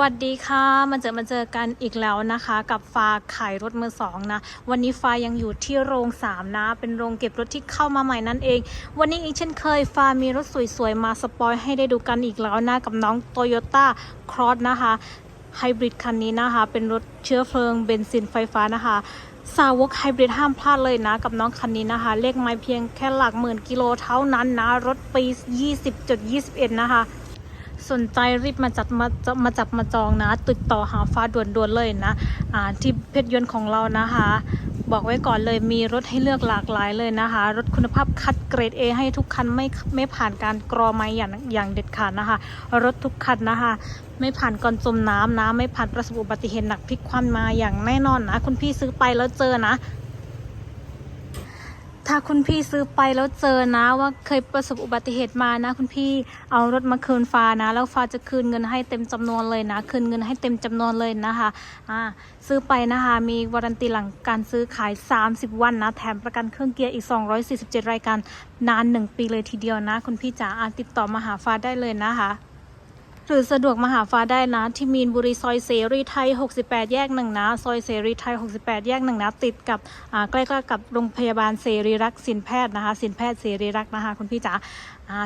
วัสดีค่ะมาเจอมาเจอกันอีกแล้วนะคะ กับฟ้าขายรถมือสองนะ วันนี้ฟ้ายังอยู่ที่โรงสามนะ เป็นโรงเก็บรถที่เข้ามาใหม่นั่นเอง วันนี้อีกเช่นเคย ฟ้ามีรถสวยๆ มาสปอยให้ได้ดูกันอีกแล้วนะ กับน้อง Toyota Cross นะคะไฮบริดคันนี้นะคะ เป็นรถเชื้อเพลิงเบนซินไฟฟ้านะคะสาวกไฮบริดห้ามพลาดเลยนะ กับน้องคันนี้นะคะ เลขไม้เพียงแค่หลักหมื่นกิโลเท่านั้นนะ รถปี 20.21 นะคะ สนใจรีบมาจัดมาจะมาจับมาจองนะ ติดต่อหาฟ้าด่วนๆเลยนะอ่าที่เพชรยนต์ของเรานะคะ บอกไว้ก่อนเลยมีรถให้เลือกหลากหลายเลยนะคะ รถคุณภาพคัดเกรด A ให้ทุกคันไม่ไม่ผ่านการกรอไม้อย่างอย่างเด็ดขาดนะคะ รถทุกคันนะคะ ไม่ผ่านก่อนจมน้ำนะ ไม่ผ่านประสบอุบัติเหตุหนักพลิกคว่ำมาอย่างแน่นอนนะ คุณพี่ซื้อไปแล้วเจอนะ ถ้าคุณพี่ซื้อไปแล้วเจอนะว่าเคยประสบอุบัติเหตุมานะ คุณพี่เอารถมาคืนฟ้านะ แล้วฟ้าจะคืนเงินให้เต็มจำนวนเลยนะ คืนเงินให้เต็มจำนวนเลยนะคะอ่าซื้อไปนะคะ มีวารันตีหลังการซื้อขาย 30 วันนะ แถมประกันเครื่องเกียร์อีก 247 รายการนาน 1 ปีเลยทีเดียวนะ คุณพี่จ๋าติดต่อมาหาฟ้าได้เลยนะคะ หรือสะดวกมาหาฟ้าได้นะ ที่มีนบุรีซอยเสรีไทย 68 แยกหนึ่งนะซอยเสรีไทย 68 แยกหนึ่งนะติดกับใกล้ๆกับโรงพยาบาลเสรีรักษ์สินแพทย์นะคะสินแพทย์เสรีรักษ์นะคะคุณพี่จ๋า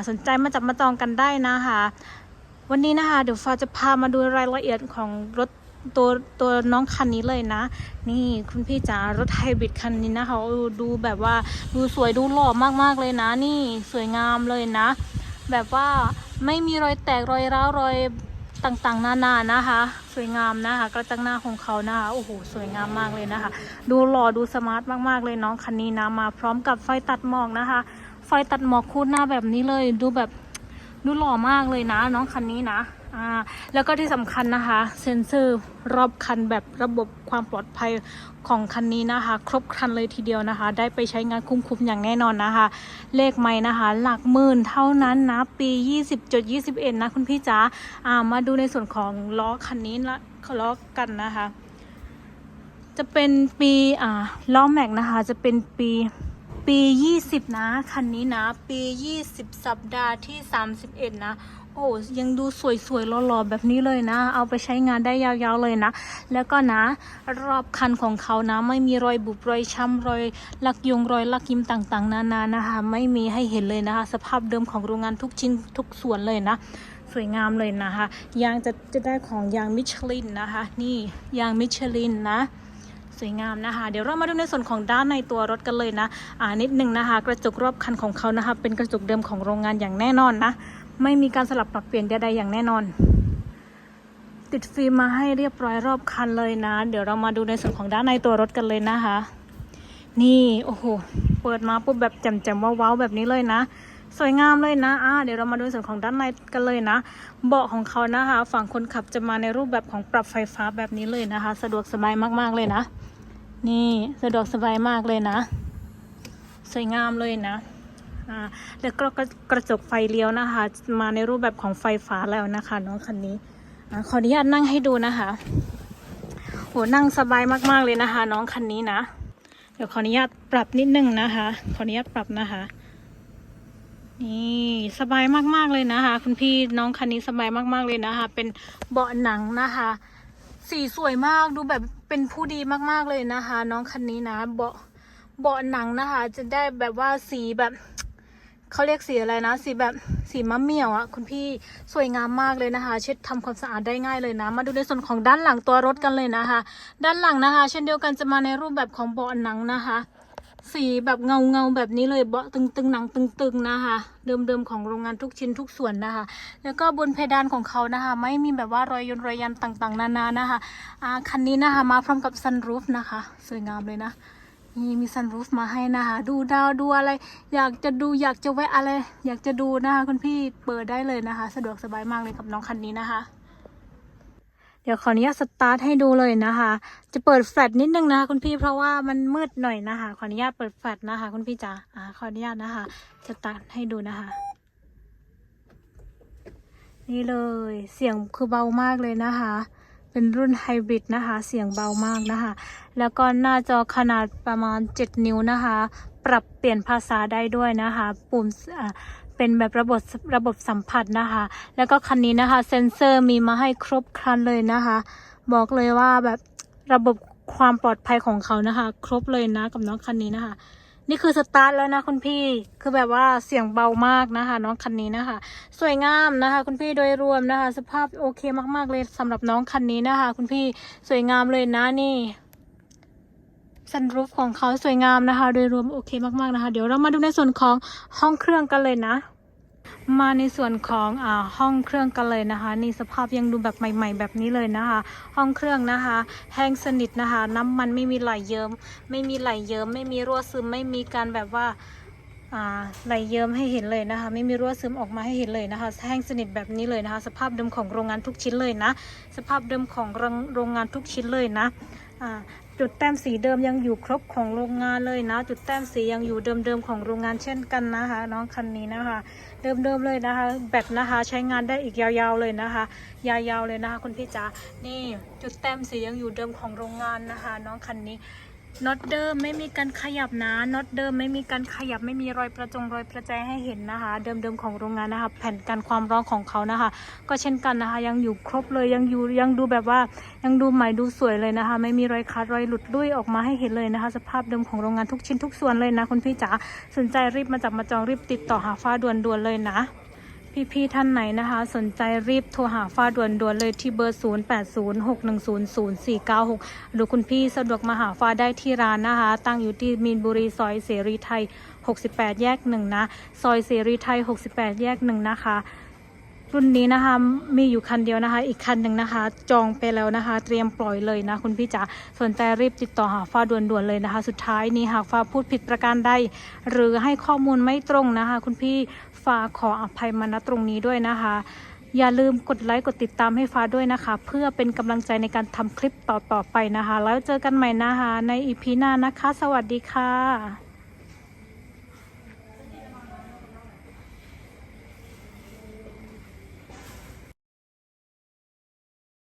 สนใจมาจับมาจองกันได้นะคะวันนี้นะคะเดี๋ยวฟ้าจะพามาดูรายละเอียดของรถตัวตัวน้องคันนี้เลยนะ นี่คุณพี่จ๋ารถไฮบริดคันนี้นะคะดูแบบว่าดูสวยดูหล่อมากๆเลยนะ นี่สวยงามเลยนะ แบบว่า ไม่มีรอยแตกรอยร้าวรอยต่างๆ นานานะคะ สวยงามนะคะ กระจังหน้าของเขานะคะโอ้โหสวยงามมากเลยนะคะ ดูหล่อดูสมาร์ทมากๆเลยน้องคันนี้นะมาพร้อมกับไฟตัดหมอกนะคะ ไฟตัดหมอกคู่หน้าแบบนี้เลย ดูแบบดูหล่อมากเลยนะ น้องคันนี้นะอ่าแล้วก็ที่สำคัญนะคะ เซ็นเซอร์รอบคันแบบระบบความปลอดภัยของคันนี้นะคะ ครบครันเลยทีเดียวนะคะ ได้ไปใช้งานคุ้มๆอย่างแน่นอนนะคะ เลขไม่นะคะ หลักหมื่นเท่านั้นนะ ปี 20.21 นะคุณพี่จ๋าอ่ามาดูในส่วนของล้อคันนี้ละล้อกันนะคะ จะเป็นปีอ่าล้อแม็กนะคะ จะเป็นปีปี 20 นะ คันนี้นะ ปี 20 สัปดาห์ที่ 31 นะ โอ้ยังดูสวยๆหล่อๆแบบนี้เลยนะ เอาไปใช้งานได้ยาวๆเลยนะ แล้วก็นะ รอบคันของเขานะ ไม่มีรอยบุบรอยช้ำรอยลักยงรอยลักยิ้มต่างๆ นานานะคะ ไม่มีให้เห็นเลยนะคะ สภาพเดิมของโรงงานทุกชิ้นทุกส่วนเลยนะสวยงามเลยนะคะ ยางจะจะได้ของยางมิชลินนะคะ นี่ยางมิชลินนะ สวยงามนะคะ เดี๋ยวเรามาดูในส่วนของด้านในตัวรถกันเลยนะ อ่านิดนึงนะคะ กระจกรอบคันของเขานะคะ เป็นกระจกเดิมของโรงงานอย่างแน่นอนนะ ไม่มีการสลับปรับเปลี่ยนใดๆอย่างแน่นอน ติดฟิล์มมาให้เรียบร้อยรอบคันเลยนะ เดี๋ยวเรามาดูในส่วนของด้านในตัวรถกันเลยนะคะ นี่โอ้โหเปิดมาปุ๊บแบบแจ่มๆว้าวๆแบบนี้เลยนะสวยงามเลยนะอ่าเดี๋ยวเรามาดูในส่วนของด้านในกันเลยนะ เบาะของเขานะคะ ฝั่งคนขับจะมาในรูปแบบของปรับไฟฟ้าแบบนี้เลยนะคะ สะดวกสบายมากๆเลยนะ นี่สะดวกสบายมากเลยนะ สวยงามเลยนะ แล้วก็กระจกไฟเลี้ยวนะคะ มาในรูปแบบของไฟฟ้าแล้วนะคะน้องคันนี้ขออนุญาตนั่งให้ดูนะคะโหนั่งสบายมากๆเลยนะคะ น้องคันนี้นะ เดี๋ยวขออนุญาตปรับนิดนึงนะคะ ขออนุญาตปรับนะคะ นี่สบายมากๆเลยนะคะ คุณพี่น้องคันนี้สบายมากๆเลยนะคะ เป็นเบาะหนังนะคะ สีสวยมากดูแบบเป็นผู้ดีมากๆเลยนะคะ น้องคันนี้นะ เบาะเบาะหนังนะคะ จะได้แบบว่าสีแบบ เขาเรียกสีอะไรนะ สีแบบสีมะเมี่ยวอะคุณพี่สวยงามมากเลยนะคะ เช็ดทำความสะอาดได้ง่ายเลยนะ มาดูในส่วนของด้านหลังตัวรถกันเลยนะคะ ด้านหลังนะคะ เช่นเดียวกันจะมาในรูปแบบของเบาะหนังนะคะ สีแบบเงาเงาแบบนี้เลยเบาะตึงๆหนังตึงๆนะคะ เดิมๆของโรงงานทุกชิ้นทุกส่วนนะคะ แล้วก็บนเพดานของเขานะคะ ไม่มีแบบว่ารอยยนรอยยันต่างๆ นานานะคะอาคันนี้นะคะมาพร้อมกับซันรูฟนะคะ สวยงามเลยนะ นี่มีซันรูฟมาให้นะคะ ดูดาวดูอะไร อยากจะดูอยากจะแวะอะไร อยากจะดูนะคะคุณพี่เปิดได้เลยนะคะ สะดวกสบายมากเลยกับน้องคันนี้นะคะ เดี๋ยวขออนุญาตสตาร์ทให้ดูเลยนะคะ จะเปิดแฟลชนิดนึงนะคะคุณพี่เพราะว่ามันมืดหน่อยนะคะ ขออนุญาตเปิดแฟลชนะคะ คุณพี่จ๋าอ่าขออนุญาตนะคะสตาร์ทให้ดูนะคะ นี่เลยเสียงคือเบามากเลยนะคะ เป็นรุ่นไฮบริดนะคะ เสียงเบามากนะคะ แล้วก็หน้าจอขนาดประมาณ 7 นิ้วนะคะ ปรับเปลี่ยนภาษาได้ด้วยนะคะ ปุ่มอ่าเป็นแบบระบบระบบสัมผัสนะคะ แล้วก็คันนี้นะคะ เซ็นเซอร์มีมาให้ครบครันเลยนะคะ บอกเลยว่าแบบระบบความปลอดภัยของเขานะคะ ครบเลยนะกับน้องคันนี้นะคะ นี่คือสตาร์ทแล้วนะคุณพี่ คือแบบว่าเสียงเบามากนะคะ น้องคันนี้นะคะ สวยงามนะคะ คุณพี่โดยรวมนะคะ สภาพโอเคมากๆเลยสำหรับน้องคันนี้นะคะ คุณพี่สวยงามเลยนะนี่ซันรูฟของเขาสวยงามนะคะ โดยรวมโอเคมากๆนะคะ เดี๋ยวเรามาดูในส่วนของห้องเครื่องกันเลยนะ มาในส่วนของอห้องเครื่องกันเลยนะคะนี่สภาพยังดูแบบใหม่ ๆ แบบนี้เลยนะคะ ห้องเครื่องนะคะ แห้งสนิทนะคะ น้ำมันไม่มีไหลเยิม้มไม่มีไหลเยิม้มไม่มีรั่วซึมไม่มีการแบบว่าไหลเยิ้มให้เห็นเลยนะคะ ไม่มีรั่วซึมออกมาให้เห็นเลยนะคะ แห้งสนิทแบบนี้เลยนะคะ สภาพเดิมของโรงงานทุกชิ้นเลยนะ สภาพเดิมของโรงโรงงานทุกชิ้นเลยนะ จุดแต้มสีเดิมยังอยู่ครบของโรงงานเลยนะ จุดแต้มสียังอยู่เดิมๆของโรงงานเช่นกันนะคะ น้องคันนี้นะคะ เดิมๆเลยนะคะ แบตนะคะใช้งานได้อีกยาวๆเลยนะคะ ยาวๆเลยนะคะคุณพี่จ๋านี่จุดแต้มสียังอยู่เดิมของโรงงานนะคะ น้องคันนี้ น็อตเดิมไม่มีการขยับนะน็อตเดิมไม่มีการขยับไม่มีรอยประจงรอยประแจให้เห็นนะคะ เดิมๆของโรงงานนะคะแผ่นกันความร้อนของเขานะคะ ก็เช่นกันนะคะ ยังอยู่ครบเลยยังอยู่ยังดูแบบว่ายังดูใหม่ดูสวยเลยนะคะ ไม่มีรอยขาดรอยหลุดลุ่ยออกมาให้เห็นเลยนะคะ สภาพเดิมของโรงงานทุกชิ้นทุกส่วนเลยนะคุณพี่จ๋าสนใจรีบมาจับมาจองรีบติดต่อหาฟ้าด่วนๆเลยนะ พี่ๆท่านไหนนะคะ สนใจรีบโทรหาฟ้าด่วนๆเลยที่เบอร์ 0806100496 หรือคุณพี่สะดวกมาหาฟ้าได้ที่ร้านนะคะ ตั้งอยู่ที่มีนบุรีซอยเสรีไทย 68 แยกหนึ่งนะ ซอยเสรีไทย 68 แยกหนึ่งนะคะ รุ่นนี้นะคะมีอยู่คันเดียวนะคะ อีกคันหนึ่งนะคะ จองไปแล้วนะคะ เตรียมปล่อยเลยนะคุณพี่จ๋าสนใจรีบติดต่อหาฟ้าด่วนๆเลยนะคะ สุดท้ายนี้หากฟ้าพูดผิดประการใดหรือให้ข้อมูลไม่ตรงนะคะ คุณพี่ฟ้าขออภัยมาณตรงนี้ด้วยนะคะ อย่าลืมกดไลค์กดติดตามให้ฟ้าด้วยนะคะ เพื่อเป็นกำลังใจในการทำคลิปต่อๆไปนะคะ แล้วเจอกันใหม่นะคะ ในอีพีหน้านะคะ สวัสดีค่ะ